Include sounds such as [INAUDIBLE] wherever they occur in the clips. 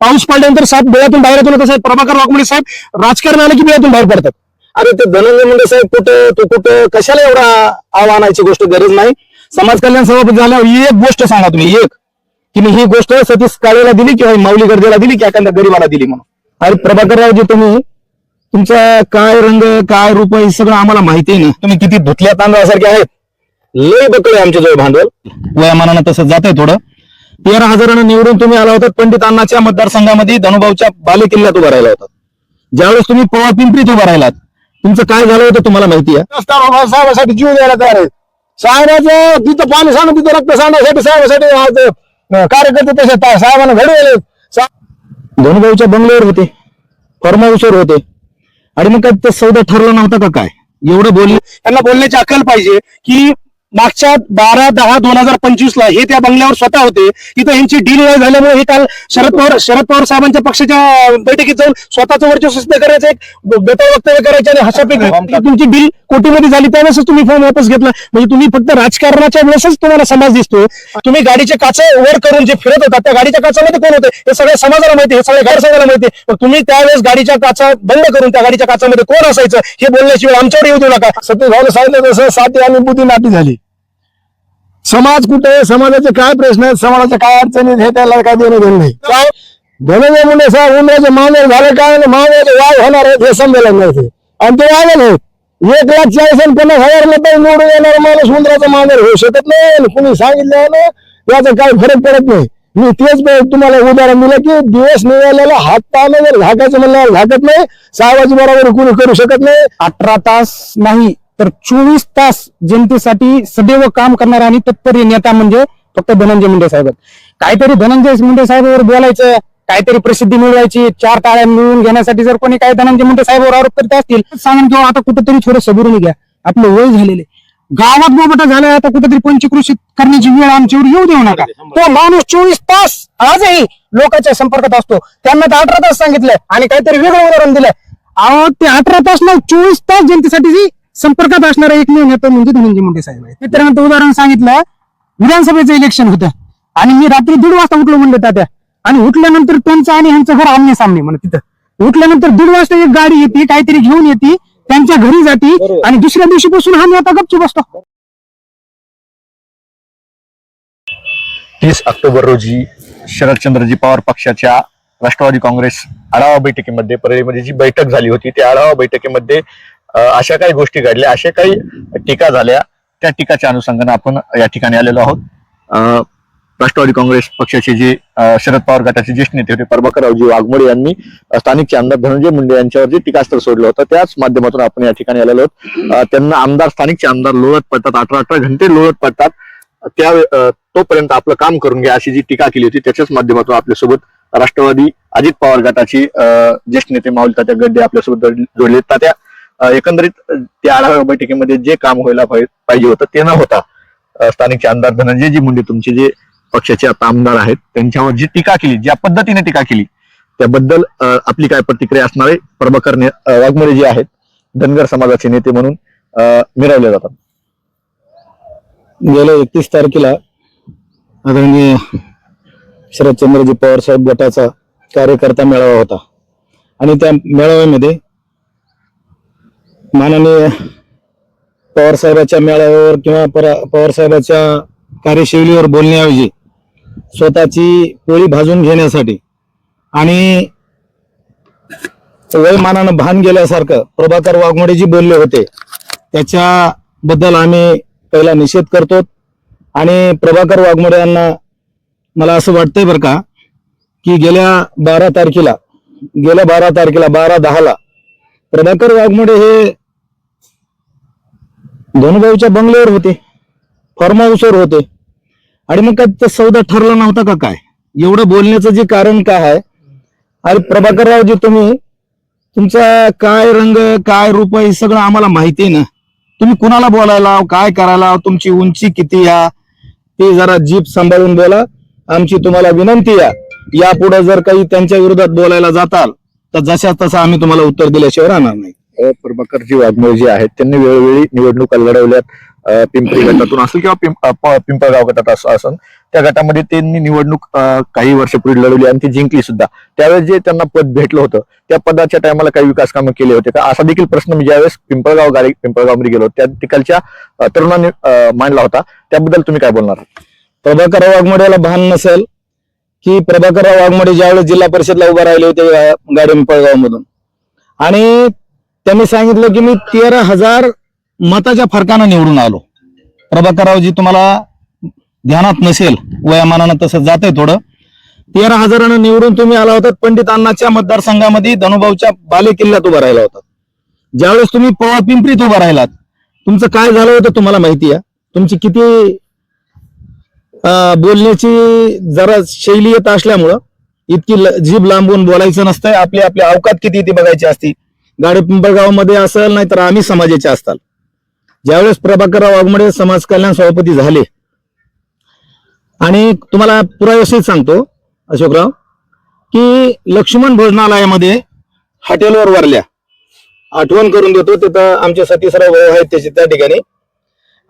पाऊस पडल्यानंतर साहेब डोळ्यातून बाहेर येतो ना साहेब प्रभाकर वाघमोडे साहेब राजकारण आलं की डोळ्यातून बाहेर पडतात? अरे ते धनंजय मुंडे साहेब कुठं तू कुठं कशाला एवढा आव्हानाची गोष्ट गरज नाही? समाज कल्याण सभापती झाल्यावर ही एक गोष्ट सांगा तुम्ही एक. की मी ही गोष्ट सतीश काळेला दिली किंवा माऊली गर्देला दिली की एखाद्या गरीबाला दिली म्हणून. अरे प्रभाकररावजी तुम्ही तुमचा काय रंग काय रूप हे सगळं आम्हाला माहिती आहे ना. तुम्ही किती धुतल्या तांदळासारखे आहेत. लय बकळे आमच्याजवळ भांडवल. वयामानानं तसं जात आहे थोडं. तेरा हजारानं निवडून तुम्ही आला होता पंडित अण्णाच्या मतदारसंघामध्ये धनुभाऊच्या बाले किल्ल्यात उभा राहिला होता. ज्यावेळेस तुम्ही पवा पिंपरीत उभा राहिलात तुमचं काय झालं होतं तुम्हाला माहिती आहे? साहेबासाठी जीव द्यायला तयार आहे. साहेबाचं तिथं पाणी सांडून तिथं रक्त सांडण्यासाठी साहेबासाठी कार्यकर्ते तसे साहेबांना घडवले धनुभाऊच्या बंगल्यावर होते फार्म हाऊसवर होते. आणि मग काय ते सौदा ठरला नव्हता का काय? एवढं बोलले त्यांना बोलण्याची अक्कल पाहिजे की मागच्या बारा दहा दोन हजार पंचवीस ला हे त्या बंगल्यावर स्वतः होते. तिथं यांची डील नाही झाल्यामुळे हे काल शरद पवार शरद पवार साहेबांच्या पक्षाच्या बैठकीत जाऊन स्वतःचं वर्चस्व सिद्ध करायचं एक बेताळ वक्तव्य करायचे आणि हशापैकी तुमची डील कोटीमध्ये झाली त्यावेळेस तुम्ही फॉर्म वापस घेतला. म्हणजे तुम्ही फक्त राजकारणाच्या वेळेसच तुम्हाला समाज दिसतोय. तुम्ही गाडीचे काच वर करून जे फिरत होता त्या गाडीच्या काचामध्ये कोण होते? हे सगळ्या समाजाला माहिती हे सगळ्या गैरसमाजाला माहिती. पण तुम्ही त्यावेळेस गाडीच्या काचा बंद करून त्या गाडीच्या काचामध्ये कोण असायचं हे बोलण्याची वेळ आमच्यावर येऊ देऊ नका. सत्य भाऊला सांगितलं तसं साथी आणि बुद्धी नाटी झाली. समाज कुठे आहे? समाजाचे काय प्रश्न आहेत? समाजाच्या काय अडचणी आहेत, हे त्याला काय देणं घेणं नाही. काय धनंजय मुंडे साहेब उमराचे मानेर झाले काय मानेर वाव होणार आहेत हे समजायला नाही. आणि ते वागल आहेत एक लाख चाळीस आणि पन्नास हजार मत निवडून येणार माणूस उंदराचा मानेर होऊ शकत नाही. कुणी सांगितलं ना याचा काही फरक पडत नाही. मी तेच तुम्हाला उदाहरण दिलं की दिवस निघालेला हात पाहणं जर झाकायचं म्हणल्यावर झाकत नाही. साहेबाची बरोबर कुणी करू शकत नाही. अठरा तास नाही. तर चोवीस तास जनतेसाठी सदैव काम करणारा आणि तत्पर नेता म्हणजे फक्त धनंजय मुंडे साहेब काहीतरी धनंजय मुंडे साहेबांवर बोलायचं काहीतरी प्रसिद्धी मिळवायची चार टाळ्या मिळवून घेण्यासाठी जर कोणी काही धनंजय मुंडे साहेबांवर आरोप करत असतील तर सांगेन किंवा आता कुठेतरी थोडं सबुरून घ्या. आपलं वय झालेले गावात बोबटा झालं आता कुठेतरी पंचकृषी करण्याची वेळ आमच्यावर येऊ देऊ नका. तो माणूस चोवीस तास आजही लोकांच्या संपर्कात असतो. त्यांना तर अठरा तास सांगितलंय आणि काहीतरी वेगळं उदाहरण दिलंय. अहो ते अठरा तास नाही चोवीस तास जनतेसाठी संपर्कात असणारा एकमेव नेता म्हणजे धनंजय मुंडे साहेब आहे मित्रांनो उदाहरण सांगितलं विधानसभेचं इलेक्शन होतं. आणि मी रात्री दीड वाजता उठलो म्हणलं तात्या. आणि उठल्यानंतर त्यांचं आणि ह्यांचं घर आमने सामने म्हणा तिथं. उठल्यानंतर दीड वाजता एक गाडी येते काहीतरी घेऊन येते त्यांच्या घरी जाते आणि दुसऱ्या दिवशीपासून हा नेता गपचूप बसतो. तीस ऑक्टोबर रोजी शरदचंद्रजी पवार पक्षाच्या राष्ट्रवादी काँग्रेस आढावा बैठकीमध्ये परळीमध्ये जी बैठक झाली होती त्या आढावा बैठकीमध्ये अशा काही गोष्टी घडल्या अशा काही टीका झाल्या. त्या टीकाच्या अनुषंगाने आपण या ठिकाणी आलेलो आहोत. राष्ट्रवादी काँग्रेस पक्षाचे जे शरद पवार गटाचे ज्येष्ठ नेते होते प्रभाकररावजी वाघमोडे यांनी स्थानिकचे आमदार धनंजय मुंडे यांच्यावर जे टीकास्त्र सोडलं होतं त्याच माध्यमातून आपण या ठिकाणी आलेलो आहोत. त्यांना आमदार स्थानिकचे आमदार लोळत पडतात अठरा अठरा घंटे लोळत पडतात. त्या तोपर्यंत आपलं काम करून घ्या अशी जी टीका केली होती त्याच्याच माध्यमातून आपल्यासोबत राष्ट्रवादी अजित पवार गटाची ज्येष्ठ नेते माऊली तात्या गड्डे आपल्यासोबत जोडले तात्या एकंदरीत त्या आढावा बैठकीमध्ये जे काम व्हायला पाहिजे होतं ते न होता स्थानिक स्थानिकचे आमदार धनंजयजी मुंडे तुमचे जे पक्षाचे आता आमदार आहेत त्यांच्यावर जी टीका केली ज्या पद्धतीने टीका केली त्याबद्दल आपली काय प्रतिक्रिया असणार आहे? प्रभाकर ने- जे आहेत धनगर समाजाचे नेते म्हणून मिळवले जातात. गेल्या एकतीस तारखेला आदरणीय शरदचंद्रजी पवार साहेब गटाचा कार्यकर्ता मेळावा होता. आणि त्या मेळाव्यामध्ये माननीय पवारसाहेबाच्या मेळाव्यावर किंवा परा- पवार कार्यशैलीवर बोलण्याऐवजी स्वतःची पोळी भाजून घेण्यासाठी आणि वयमानानं भान गेल्यासारखं प्रभाकर वाघमोडे जी बोलले होते त्याच्याबद्दल आम्ही पहिला निषेध करतो आणि प्रभाकर वाघमोडे यांना मला असं वाटतंय बरं का की गेल्या बारा तारखेला गेल्या बारा तारखेला बारा दहाला प्रभाकर वाघमोडे हे धनुभाऊच्या बंगल्यावर होते. फार्म हाऊसवर होते. आणि मग काय सौदा ठरला नव्हता का काय? एवढं बोलण्याचं जे कारण काय आहे? अरे प्रभाकररावजी तुम्ही तुमचा काय रंग काय रूप हे सगळं आम्हाला माहिती आहे ना? तुम्ही कुणाला बोलायला काय करायला तुमची उंची किती या? ते जरा जीप सांभाळून बोला. आमची तुम्हाला विनंती या यापुढे जर काही त्यांच्या विरोधात बोलायला जाताल तर जशा तसं आम्ही तुम्हाला उत्तर दिल्याशिवाय राहणार नाही. प्रभाकरजी वाघमोळे जे आहेत त्यांनी वेळोवेळी निवडणुका लढवल्यात. पिंपरी [CLEARS THROAT] गटातून असेल किंवा पिंपळगाव गटात असं असन त्या गटामध्ये त्यांनी निवडणूक काही वर्षापूर्वी लढवली आणि ती जिंकली सुद्धा. त्यावेळेस जे त्यांना पद भेटलं होतं त्या पदाच्या टायमाला काही विकास कामं केले होते का? असा देखील प्रश्न मी ज्यावेळेस पिंपळगाव गाडी पिंपळगावमध्ये गेलो त्या तिकडच्या तरुणांनी मांडला होता. त्याबद्दल तुम्ही काय बोलणार? प्रभाकर वाघमोड्याला भान नसेल की प्रभाकर वाघमोडे ज्यावेळेस जिल्हा परिषदला उभा राहिले होते गाडी पिंपळगाव मधून आणि त्यांनी सांगितलं की मी तेरा हजार मताच्या फरकानं निवडून आलो. प्रभाकररावजी तुम्हाला ध्यानात नसेल वयामानानं तसं जातंय थोडं. तेरा हजारानं निवडून तुम्ही आला होतात पंडित अण्णाच्या मतदारसंघामध्ये धनुभाऊच्या बाले किल्ल्यात उभा राहिला होता. ज्यावेळेस तुम्ही पवा पिंपरीत उभा राहिलात तुमचं काय झालं होतं तुम्हाला माहिती आहे? तुमची किती बोलण्याची जरा शैली येत असल्यामुळं इतकी ल- जीभ लांबून बोलायचं नसतंय. आपली आपली अवकात किती ती बघायची असती. गाडी पिंपळगावमध्ये असेल नाही तर आम्ही समाजाचे असताल. ज्यावेळेस प्रभाकरराव वाघमोडे समाज कल्याण सभापती झाले आणि तुम्हाला पुराव्याशीच सांगतो अशोकराव की लक्ष्मण भोजनालयामध्ये हॉटेलवर वरल्या. आठवण करून देतो तिथं आमचे सतीसराव भाऊ आहेत त्याचे त्या ठिकाणी.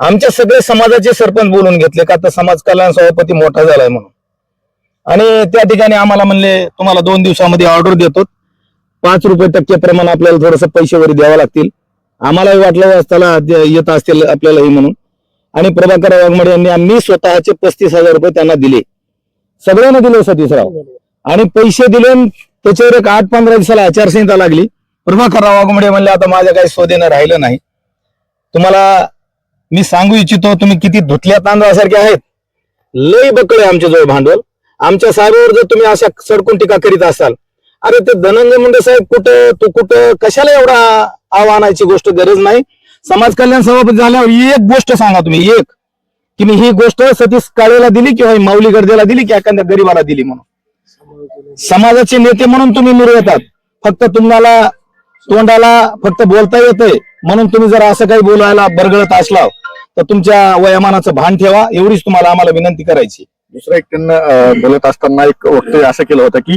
आमच्या सगळे समाजाचे सरपंच बोलून घेतले का तर समाज कल्याण सभापती मोठा झालाय म्हणून. आणि त्या ठिकाणी आम्हाला म्हणले तुम्हाला दोन दिवसामध्ये ऑर्डर देतो. पाच रुपये टक्के प्रमाण आपल्याला थोडस पैसे वरी द्यावं लागतील. आम्हालाही वाटलं असताना येत असतील आपल्यालाही म्हणून. आणि प्रभाकर वाघमडे यांनी आम्ही स्वतःचे पस्तीस हजार रुपये त्यांना दिले. सगळ्यांना दिले सतीशराव. आणि पैसे दिले त्याच्यावर एक आठ पंधरा दिवसाला आचारसंहिता लागली. प्रभाकर वाघमडे म्हणले आता माझ्या काही स्वदेनं राहिलं नाही. तुम्हाला मी सांगू इच्छितो तुम्ही किती धुतल्या तांदळासारखे आहेत. लय बकळे आमच्याजवळ भांडवल. आमच्या साहेबावर जर तुम्ही अशा सडकून टीका करीत असाल अरे ते धनंजय मुंडे साहेब कुठं तू कुठं कशाला एवढा आव्हानाची गोष्ट गरज नाही? समाज कल्याण सभापती झाल्यावर एक गोष्ट सांगा तुम्ही एक. की मी ही गोष्ट सतीश काळेला दिली किंवा माऊली गर्देला दिली की एखाद्या गरीबाला दिली म्हणून? समाजाचे नेते म्हणून तुम्ही मिरवतात फक्त तुम्हाला तोंडाला फक्त बोलता येतंय. म्हणून तुम्ही जर असं काही बोलायला बरगळत असला तर तुमच्या वयामानाचं भान ठेवा. एवढीच तुम्हाला आम्हाला विनंती करायची. दुसरं एक त्यांना बोलत असताना एक वक्तव्य असं केलं होतं की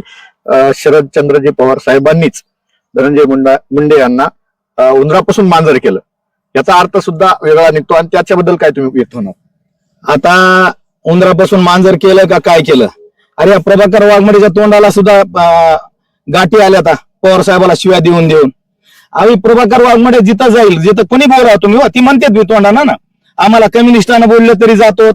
शरद चंद्रजी पवार साहेबांनीच धनंजय मुंडा मुंडे यांना उंदरापासून मांजर केलं. याचा अर्थ सुद्धा वेगळा निघतो आणि त्याच्याबद्दल काय तुम्ही व्यक्त होणार? आता उंदरापासून मांजर केलं का काय केलं? अरे या प्रभाकर वाघमडेच्या तोंडाला सुद्धा अं, गाठी आल्या आता पवार साहेबाला शिव्या देऊन देऊन. आम्ही प्रभाकर वाघमडे जिथं जाईल जिथं कोणी बोला तुम्ही? हो, ती म्हणतात मी तोंडाना ना. आम्हाला कम्युनिस्टानं बोललं तरी जातो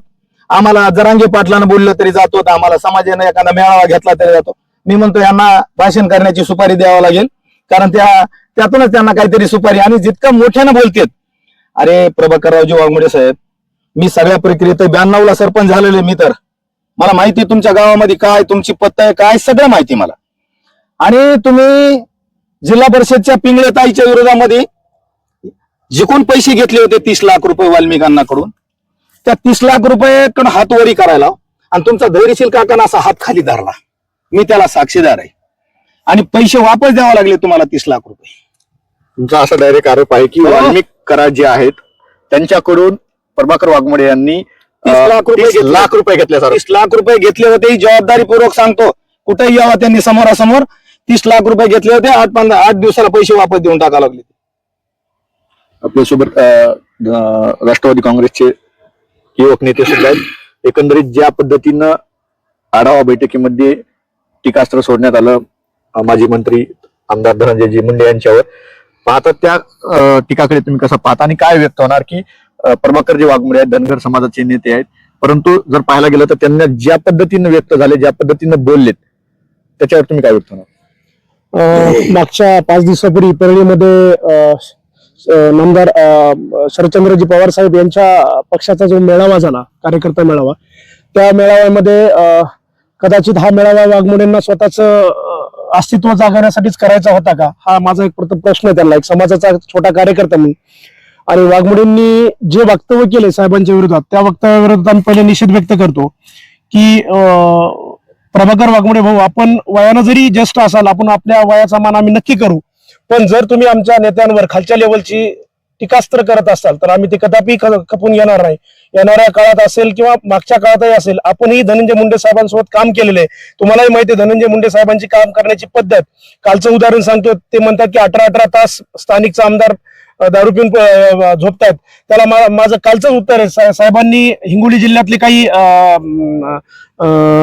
आम्हाला जरांगे पाटलानं बोललं तरी जातो आम्हाला समाजाने एखादा मेळावा घेतला तरी जातो. मी म्हणतो यांना भाषण करण्याची सुपारी द्यावं लागेल. कारण त्या त्यातूनच त्यांना काहीतरी सुपारी. आणि जितकं मोठ्यानं बोलतेत अरे प्रभाकररावजी वाघमोडे साहेब मी सगळ्या प्रक्रियेत ब्याण्णवला सरपंच झालेले मी तर. मला माहिती तुमच्या गावामध्ये काय तुमची पत्ता आहे काय सगळं माहिती मला. आणि तुम्ही जिल्हा परिषदच्या पिंगळताईच्या विरोधामध्ये जिकून पैसे घेतले होते तीस लाख रुपये वाल्मिकांनाकडून. त्या तीस लाख रुपये कडून हात वरी करायला आणि तुमचा धैर्यशील काकांना असा हात खाली धरला. मी त्याला साक्षीदार आहे. आणि पैसे वापस द्यावे लागले तुम्हाला तीस लाख रुपये. तुमचा असा डायरेक्ट आरोप आहे की हो. वाल्मिक करार जे आहेत त्यांच्याकडून प्रभाकर वाघमोडे यांनी अ, 30 लाख रुपये 30 घेतले. लाख रुपये घेतले सर. तीस लाख रुपये घेतले होते ही जबाबदारीपूर्वक सांगतो. कुठेही यावं त्यांनी समोरासमोर तीस लाख रुपये घेतले होते आठ पंधरा आठ दिवसाला पैसे वापस देऊन टाका लागले. आपल्यासोबत अ, अ, राष्ट्रवादी काँग्रेसचे युवक नेते सुद्धा आहेत. एकंदरीत ज्या पद्धतीनं आढावा बैठकीमध्ये टीकास्त्र सोडण्यात आलं. माजी मंत्री आमदार धनंजयजी मुंडे यांच्यावर. पाहता त्या टीकाकडे तुम्ही कसं पाहता आणि काय व्यक्त होणार की प्रभाकरजी वाघमोडे आहेत धनगर समाजाचे नेते आहेत. परंतु जर पाहायला गेलं तर त्यांना ज्या पद्धतीनं व्यक्त झाले ज्या पद्धतीनं बोललेत त्याच्यावर तुम्ही काय व्यक्त होणार? मागच्या पाच दिवसापूर्वी परळीमध्ये अं, अं, नामदार शरदचंद्रजी पवार साहेब यांच्या पक्षाचा जो मेळावा झाला कार्यकर्ता मेळावा त्या मेळाव्यामध्ये अं, कदाचित हा मेळावा वाघमोडेंना स्वतःच अस्तित्व जागवण्यासाठीच करायचा होता का? हा माझा एक प्रथम प्रश्न आहे त्यांना. एक समाजाचा छोटा कार्यकर्ता म्हणून. आणि वाघमोडेंनी जे वक्तव्य केले साहेबांच्या विरोधात त्या वक्तव्याविरोधात आम्ही पहिले निषेध व्यक्त करतो की प्रभाकर वाघमोडे भाऊ आपण वयानं जरी ज्येष्ठ असाल आपण आपल्या वयाचा मान आम्ही नक्की करू. पण जर तुम्ही आमच्या नेत्यांवर खालच्या लेवलची टीकास्त्र करत असाल तर आम्ही ते कदापि खपून येणार नाही. येणाऱ्या काळात असेल किंवा मागच्या काळातही असेल आपणही धनंजय मुंडे साहेबांसोबत काम केलेलं आहे. तुम्हालाही माहिती आहे धनंजय मुंडे साहेबांची काम करण्याची पद्धत. कालचं उदाहरण सांगतो ते म्हणतात की अठरा अठरा तास स्थानिकचा आमदार दारू पिऊन झोपतायत. त्याला माझं कालचं उत्तर आहे. साहेबांनी हिंगोली जिल्ह्यातले काही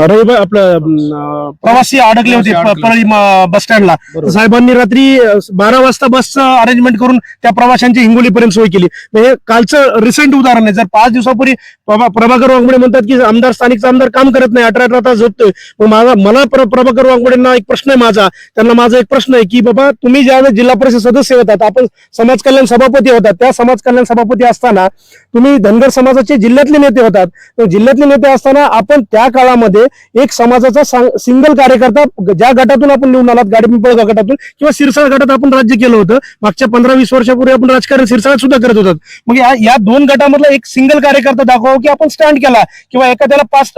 रहिवा आपलं प्रवासी अडकले होते परळी बस स्टँडला. साहेबांनी रात्री बारा वाजता बसचं अरेंजमेंट करून त्या प्रवाशांची हिंगोली पर्यंत सोय केली. म्हणजे कालचं रिसेंट उदाहरण आहे. जर पाच दिवसापूर्वी प्रभा- प्रभाकर वाघमोडे म्हणतात की आमदार स्थानिकचा आमदार काम करत नाही अठरा अठरा तास झोपतोय. मग माझा मला प्र- प्रभाकर वाघमोडेंना एक प्रश्न आहे माझा. त्यांना माझा एक प्रश्न आहे की बाबा तुम्ही ज्यावेळेस जिल्हा परिषद सदस्य होतात आपण समाज कल्याण सभापती होतात. त्या समाज कल्याण सभापती असताना तुम्ही धनगर समाजाचे जिल्ह्यातले नेते होतात. जिल्ह्यातले नेते असताना आपण त्या काळामध्ये एक समाजाचा सिंगल कार्यकर्ता ज्या गटातून आपण निवडून आलात गाडी पिंपळगाव गटातून किंवा सिरसाळ गटात आपण राज्य केलं होतं. मागच्या पंधरा वीस वर्षापूर्वी आपण राजकारण सिरसाळात सुद्धा करत होतात मग या दोन गटामधला एक सिंगल कार्यकर्ता दाखवावं की आपण स्टँड केला किंवा एखाद्याला पाच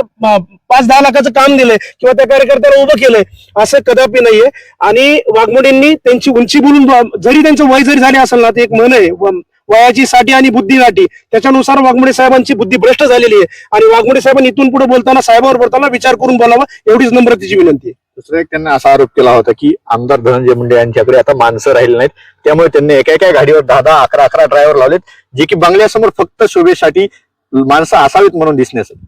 पाच दहा लाखाचं काम दिलंय किंवा त्या कार्यकर्त्याला उभं केलंय असं कदापि नाहीये. आणि वाघमोडींनी त्यांची उंची बोलून जरी त्यांचं वय जरी झाले असेल ना ते एक मन आहे. वयाची साठी आणि बुद्धीसाठी त्याच्यानुसार वाघमोडे साहेबांची बुद्धी भ्रष्ट झालेली आहे. आणि वाघमोडे साहेबांनी इथून पुढे बोलताना साहेबांवर बोलताना विचार करून बोलावा एवढीच नम्रतेची विनंती आहे. दुसरा एक त्यांना असा आरोप केला होता की आमदार धनंजय मुंडे यांच्याकडे आता माणसं राहिली नाहीत. त्यामुळे त्यांनी एका एका गाडीवर दहा दहा अकरा अकरा ड्रायव्हर लावलेत जे की बंगल्यासमोर फक्त शोभेसाठी माणसं असावीत म्हणून दिसण्यासाठी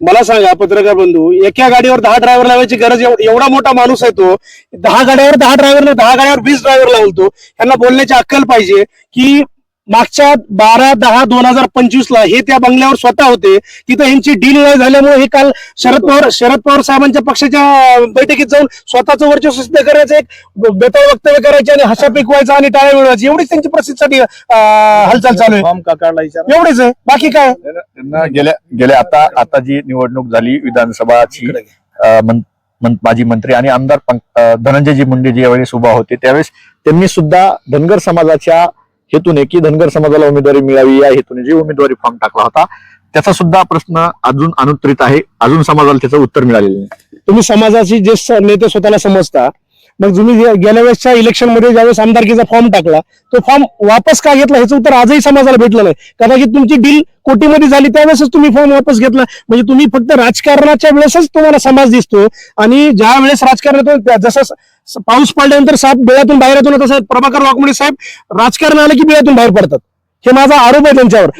मला सांगा पत्रकार बंधू एका गाडीवर दहा ड्रायव्हर लावायची गरज एवढा मोठा माणूस आहे तो दहा गाड्यावर दहा ड्रायव्हर दहा गाड्यावर वीस ड्रायव्हर लावतो यांना बोलण्याची अक्कल पाहिजे की मागच्या बारा दहा दोन हजार पंचवीस ला हे त्या बंगल्यावर स्वतः होते. तिथं यांची डील नाही झाल्यामुळे हे काल शरद पवार शरद पवार साहेबांच्या पक्षाच्या बैठकीत जाऊन स्वतःचं वर्चस्व सिद्ध करायचं एक बेताळ वक्तव्य करायचे आणि हशा पिकवायचा आणि टाळ्या मिळवायची. एवढीच त्यांची प्रसिद्धीसाठी हालचाल चालू आहे. एवढेच आहे. बाकी काय? त्यांना गेल्या गेल्या आता आता जी निवडणूक झाली विधानसभाची माजी मंत्री आणि आमदार धनंजयजी मुंडे जे यावेळेस उभा होते. त्यावेळेस त्यांनी सुद्धा धनगर समाजाच्या हेतूने की धनगर समाजाला उमेदवारी मिळावी या हेतूने जे उमेदवारी फॉर्म टाकला होता त्याचा सुद्धा प्रश्न अजून अनुत्तरित आहे. अजून समाजाला त्याचं उत्तर मिळालेलं नाही. तुम्ही समाजाची जे नेते स्वतःला समजता मग तुम्ही गेल्या वेळेसच्या इलेक्शनमध्ये ज्यावेळेस आमदारकीचा फॉर्म टाकला तो फॉर्म वापस का घेतला? ह्याचं उत्तर आजही समाजाला भेटलं नाही. कदाचित तुमची डील कोटीमध्ये झाली त्यावेळेसच तुम्ही फॉर्म वापस घेतला. म्हणजे तुम्ही फक्त राजकारणाच्या वेळेसच तुम्हाला समाज दिसतो आणि ज्या वेळेस राजकारणातून जसं पाऊस पडल्यानंतर साहेब बिळातून बाहेर येतो ना तसं प्रभाकर वाकमोडे साहेब राजकारण आलं की बिळातून बाहेर पडतात. हे माझा आरोप आहे त्यांच्यावर.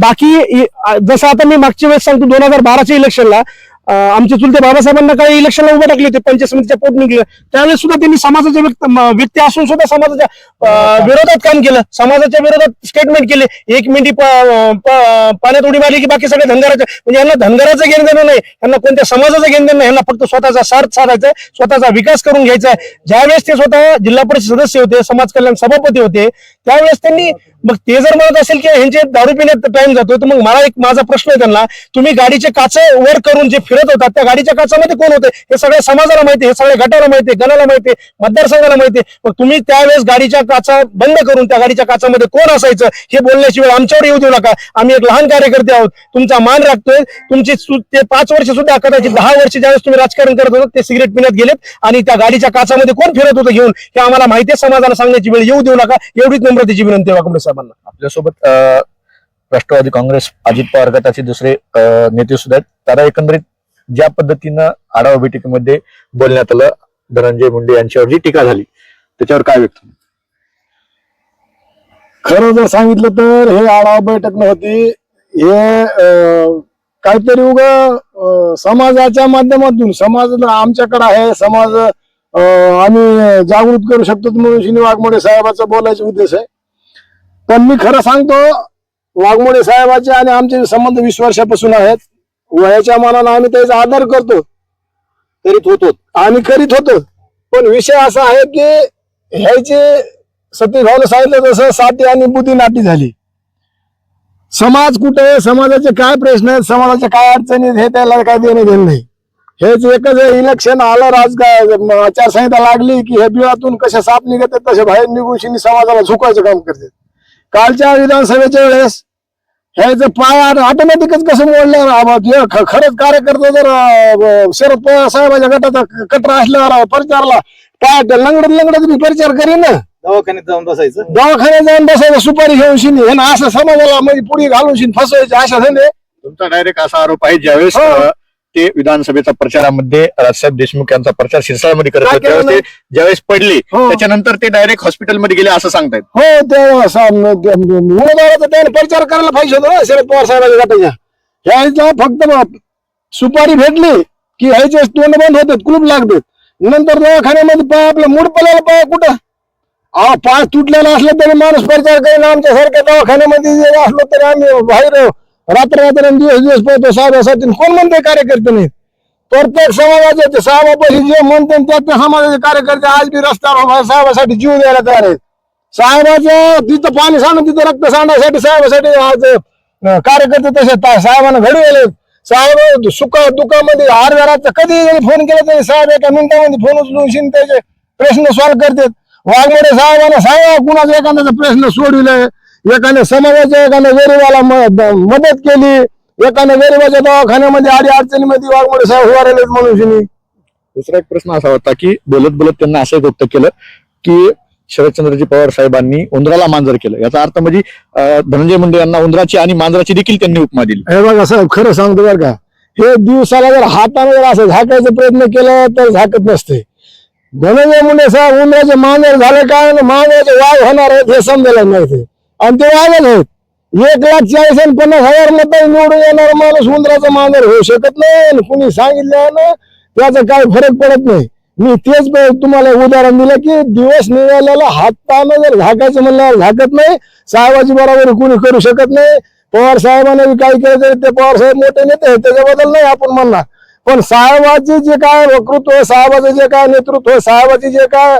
बाकी जसं आता मी मागच्या वेळेस सांगतो दोन हजार बाराच्या इलेक्शनला आमचे चुलते बाबासाहेबांना काही इलेक्शनला उभे टाकले होते पंचायत समितीच्या पोट निघले. त्यावेळेस सुद्धा त्यांनी समाजाच्या व्यक्त व्यक्ती असून सुद्धा समाजाच्या विरोधात काम केलं. समाजाच्या विरोधात स्टेटमेंट केले. एक मिनिटी प- पाण्यात उडी मारली की बाकी सगळे धनगराचे म्हणजे यांना धनगराचं घेणं देणं नाही. यांना कोणत्या समाजाचं घेणं देणं नाही. यांना फक्त स्वतःचा सार्थ साधायचा आहे स्वतःचा विकास करून घ्यायचा आहे ज्यावेळेस ते स्वतः जिल्हा परिषद सदस्य होते समाज कल्याण सभापती होते त्यावेळेस त्यांनी मग ते जर म्हणत असेल की ह्यांचे दारू पिण्यात टाइम जातो तर मग मला एक माझा प्रश्न आहे त्यांना. तुम्ही गाडीचे काच वर करून जे फिरत होतात त्या गाडीच्या काचामध्ये कोण होते? हे सगळ्या समाजाला माहिती हे सगळ्या गटाला माहिती गणाला माहिती मतदारसंघाला माहिती मग तुम्ही त्यावेळेस गाडीच्या काचा बंद करून त्या गाडीच्या काचामध्ये कोण असायचं हे बोलण्याची वेळ आमच्यावर येऊ देऊ नका. आम्ही एक लहान कार्यकर्ते आहोत. तुमचा मान राखतोय. तुमची ते पाच वर्ष सुद्धा कदाचित दहा वर्ष ज्यावेळेस तुम्ही राजकारण करत होतात ते सिगरेट पिण्यात गेलेत आणि त्या गाडीच्या काचामध्ये कोण फिरत होतं घेऊन हे आम्हाला माहिती समाजाला सांगण्याची वेळ येऊ देऊ नका. एवढीच नम्रतेची विनंती आहे साहेबांना आपल्यासोबत राष्ट्रवादी काँग्रेस अजित पवार गटाचे दुसरे नेते सुद्धा आहेत. त्याला एकंदरीत ज्या पद्धतीनं आढावा बैठकीमध्ये बोलण्यात आलं धनंजय मुंडे यांच्यावर जी टीका झाली. त्याच्यावर काय व्यक्त खरं जर सांगितलं तर हे आढावा बैठक नव्हती हे काहीतरी उग समाजाच्या माध्यमातून समाज आमच्याकडे आहे समाज अं, आम्ही जागृत करू शकतो म्हणून श्री वाघमोडे साहेबाचा बोलायचा उद्देश आहे. पण मी खरं सांगतो वाघमोडे साहेबाचे आणि आमचे संबंध वीस वर्षापासून आहेत. वयाच्या मानानं आम्ही त्याचा आदर करतो. करीत होतो. आम्ही करीत होतो. पण विषय असा आहे की ह्याचे सतीश भाऊला सांगितलं तसं साठी आणि बुद्धी नाटी झाली. समाज कुठे आहे? समाजाचे काय प्रश्न आहेत? समाजाच्या काय अडचणी हे त्याला काय देणं घेणं नाही. हेच एकच इलेक्शन आलं राजकारण आचारसंहिता लागली की हे बिळातून कसे साप निघत आहेत? तसे बाहेर निघून समाजाला झुकायचं काम करते कालच्या विधानसभेच्या वेळेस ह्याचं पाय ऑटोमॅटिकच कसं मोडलं खरंच कार्यकर्ता जर शरद पवार साहेबाच्या गटाचा कटरा असल्यावर प्रचारला काय लंगडत लंगडत मी प्रचार करीन. ना दवाखान्यात जाऊन बसायचं? दवाखान्यात जाऊन बसायचं सुपारी घेऊन शिनी. हे ना असं समाजाला म्हणजे पुढे घालून शिन फसवायचे अशा धंदे. तुमचा डायरेक्ट असा आरोप आहे ज्यावेळेस हो. ते विधानसभेच्या प्रचारामध्ये राजसाहेब देशमुख यांचा प्रचार शिरसाळमध्ये करत होते. त्यावेळेस ते ज्यावेळेस पडले हो. त्याच्यानंतर ते डायरेक्ट हॉस्पिटलमध्ये गेले असं सांगतायत. हो ते उमेदवाराचा त्याने प्रचार करायला पाहिजे होता ना शरद पवार साहेबांच्या गटाच्या. ह्याचा फक्त सुपारी भेटली की ह्याचे तोंड बंद होतात कुलूप लागतात. नंतर दवाखान्यामध्ये पाय आपलं मूड पडायला पाय कुठं? अहो पाय तुटलेला असला तरी माणूस प्रचार करेल आमच्या सारख्या दवाखान्यामध्ये जर असलो तरी आम्ही बाहेर रात्र रात्र दिवस दिवस दिवस पळतो साहेबासाठी कोण म्हणते कार्यकर्ते नाही प्रत्येक समाजाचे ते साहेबापाशी जे म्हणते त्या समाजाचे कार्यकर्ते आज बी रस्त्यावर उभा साहेबासाठी जीव द्यायला तयार आहेत. साहेबाचं तिथं पाणी सांडून तिथं रक्त सांडण्यासाठी साहेबासाठी आज कार्यकर्ते तसे ता- साहेबांना घडवले साहेब सुख दुःखामध्ये अर्ध्या रात्र कधी फोन केला तरी साहेब एका मिनिटामध्ये फोन उचलून शिन त्याचे प्रश्न सॉल्व्ह करतात. वाघमोडे साहेबांना साहेब कुणाचा एखाद्याचा प्रश्न सोडविलाय? एकाने समाजाच्या एकाने गरीबाला मदत केली. एकाने गरीबाच्या दवाखान्यामध्ये आडी अडचणीमध्ये वाघमोडे साहेब उभा राहिलेत म्हणून शिनी दुसरा एक प्रश्न असा होता की बोलत बोलत त्यांना असं व्यक्त केलं की शरदचंद्रजी पवार साहेबांनी उंदराला मांजर केलं. याचा अर्थ म्हणजे धनंजय मुंडे यांना उंदराची आणि मांजराची देखील त्यांनी उपमा दिली. हे बघा साहेब खरं सांगतो बरं का. हे दिवसाला जर हाताने जर असं झाकायचा प्रयत्न केला तर झाकत नसते. धनंजय मुंडे साहेब उंदराचे मांजर झाले काय मांजराचे वाघ होणार आहेत हे समजायला नाही आणि ते वाघच आहेत एक लाख चाळीस आणि पन्नास हजार मत निवडून येणार माणूस उंदराचा मांजर होऊ शकत नाही आणि कुणी सांगितलं ना त्याचा काय फरक पडत नाही. मी तेच तुम्हाला उदाहरण दिलं की दिवस निघालेला हातानं जर झाकायचं म्हणल्यावर झाकत नाही. साहेबाची बरोबरी कुणी करू शकत नाही. पवार साहेबांनी काही काय केलं तरी ते पवार साहेब मोठे नेते त्याच्याबद्दल नाही आपण म्हणणार. पण साहेबाचे जे काय वक्तृत्व साहेबाचं जे काय नेतृत्व साहेबाचे जे काय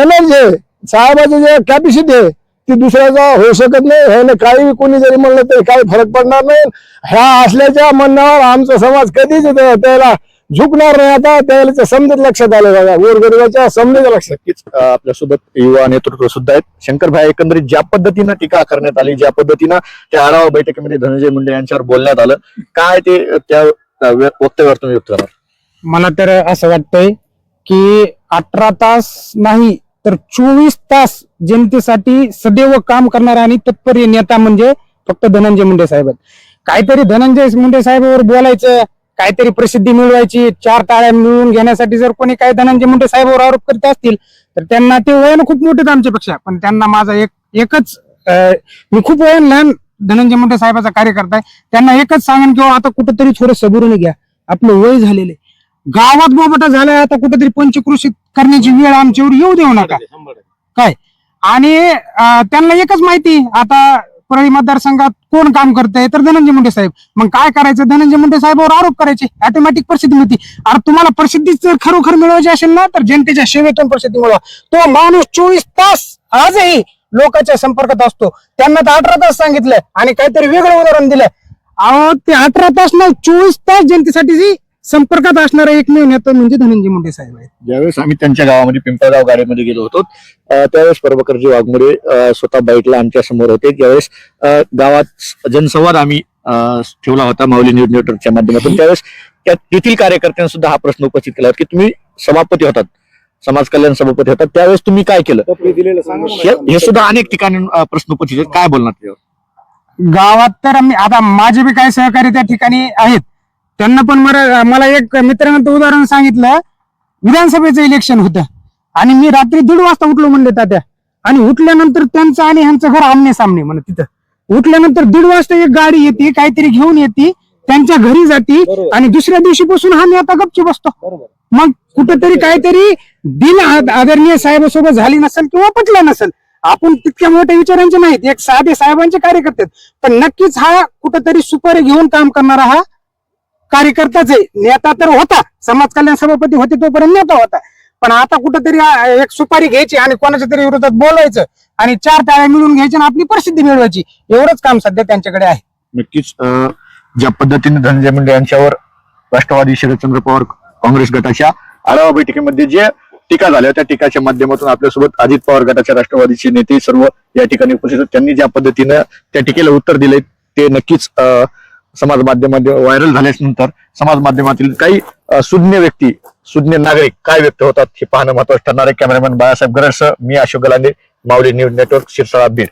एनर्जी आहे साहेबाचे जे कॅपॅसिटी आहे ती दुसऱ्याचा होऊ शकत नाही. ह्याने काही कोणी जरी म्हणलं तरी काही फरक पडणार नाही. ह्या असल्याच्या म्हणण्यावर आमचा समाज कधीच त्या- त्याला झुकणार नाही. आता त्याला समजत लक्षात आलं बघा. गोरगरिबाच्या समजत लक्षात. आपल्यासोबत युवा नेतृत्व सुद्धा आहेत. शंकर भाई एकंदरीत ज्या पद्धतीनं टीका करण्यात आली ज्या पद्धतीनं त्या आढावा बैठकीमध्ये धनंजय मुंडे यांच्यावर बोलण्यात आलं काय ते त्या वक्तव्यावर तुम्ही करा मला तर असं वाटतंय की अठरा तास नाही तर चोवीस तास जनतेसाठी सदैव काम करणारा आणि तत्पर नेता म्हणजे फक्त धनंजय मुंडे साहेब काहीतरी धनंजय मुंडे साहेबावर बोलायचं काहीतरी प्रसिद्धी मिळवायची चार टाळ्या मिळवून घेण्यासाठी जर कोणी काही धनंजय मुंडे साहेबांवर आरोप करीत असतील तर त्यांना ते वयन खूप मोठे आहेत आमच्यापेक्षा. पण त्यांना माझा एक एकच मी खूप वयन लहान धनंजय मुंडे साहेबाचा कार्यकर्ता आहे. त्यांना एकच सांगेन किंवा आता कुठेतरी थोडं सबुरून घ्या. आपलं वय झालेले गावात बोबटा झालाय आता कुठेतरी पंचकृषित करण्याची वेळ आमच्यावर येऊ देऊ नका. काय? आणि अं, त्यांना एकच माहिती आता परळी मतदारसंघात कोण काम करतंय तर धनंजय मुंडे साहेब. मग काय करायचं? धनंजय मुंडे साहेबावर आरोप करायचे. ऑटोमॅटिक प्रसिद्धी मिळते अरे तुम्हाला प्रसिद्धी जर खरोखर मिळवायची असेल ना तर जनतेच्या सेवेतून प्रसिद्धी मिळवा. तो माणूस चोवीस तास आजही लोकांच्या संपर्कात असतो. त्यांना तर अठरा तास सांगितलंय आणि काहीतरी वेगळं उदाहरण दिलंय अहो ते अठरा तास नाही चोवीस तास जनतेसाठी जी संपर्कात असणारा एकमेव नेता म्हणजे धनंजय मुंडे साहेब आहेत. ज्यावेळेस आम्ही त्यांच्या गावामध्ये पिंपळगाव गाडीमध्ये गेलो होतो अं, त्यावेळेस प्रभाकरजी वाघमोडे स्वतः बाईकला आमच्यासमोर होते. ज्यावेळेस अं, गावात जनसंवाद आम्ही ठेवला होता माऊली न्यूज नेटवर्कच्या माध्यमातून. त्यावेळेस त्या तेथील कार्यकर्त्यांनी सुद्धा हा प्रश्न उपस्थित केला होता की तुम्ही सभापती होतात समाज कल्याण सभापती होतात. त्यावेळेस तुम्ही काय केलं? हे हे सुद्धा अनेक ठिकाणी प्रश्न उपस्थित आहेत. काय बोलणार गावात तर आम्ही आता माझे बी काही सहकारी त्या ठिकाणी आहेत. त्यांना पण मला मला एक मित्रांनं तर उदाहरण सांगितलं. विधानसभेचं इलेक्शन होतं. आणि मी रात्री दीड वाजता उठलो म्हणले तात्या. आणि उठल्यानंतर त्यांचं आणि ह्यांचं घर आमने सामने म्हणत तिथं. उठल्यानंतर दीड वाजता एक गाडी येते काहीतरी घेऊन येते त्यांच्या घरी जाती आणि दुसऱ्या दिवशीपासून हा नेता गपची बसतो. मग कुठेतरी काहीतरी दिल आद- आदरणीय साहेबासोबत झाली नसेल किंवा पटलं नसेल. आपण तितक्या मोठ्या विचारांचे नाहीत. एक साधे साहेबांचे कार्यकर्ते. पण नक्कीच हा कुठेतरी सुपारी घेऊन काम करणारा हा कार्यकर्ताच आहे नेता तर होता समाज कल्याण सभापती होते तोपर्यंत नेता होता. पण आता कुठंतरी एक सुपारी घ्यायची आणि कोणाच्या तरी विरोधात बोलायचं आणि चार टाळ्या मिळून घ्यायच्या आणि आपली प्रसिद्धी मिळवायची एवढंच काम सध्या त्यांच्याकडे आहे. नक्कीच ज्या पद्धतीने धनंजय मुंडे यांच्यावर राष्ट्रवादी शरदचंद्र पवार काँग्रेस गटाच्या आढावा बैठकीमध्ये जे टीका झाल्या त्या टीकाच्या माध्यमातून आपल्यासोबत अजित पवार गटाच्या राष्ट्रवादीचे नेते सर्व या ठिकाणी उपस्थित त्यांनी ज्या पद्धतीनं त्या टीकेला उत्तर दिले ते नक्कीच अं, समाज माध्यमामध्ये व्हायरल झाल्यानंतर समाज माध्यमातील काही सुज्ञ व्यक्ती सुज्ञ नागरिक काय व्यक्त होतात हे पाहणं महत्वाचं ठरणार आहे. कॅमेरामॅन बाळासाहेब गरडसह मी अशोक गलांदे माऊली न्यूज नेटवर्क शिरसाळा बीड.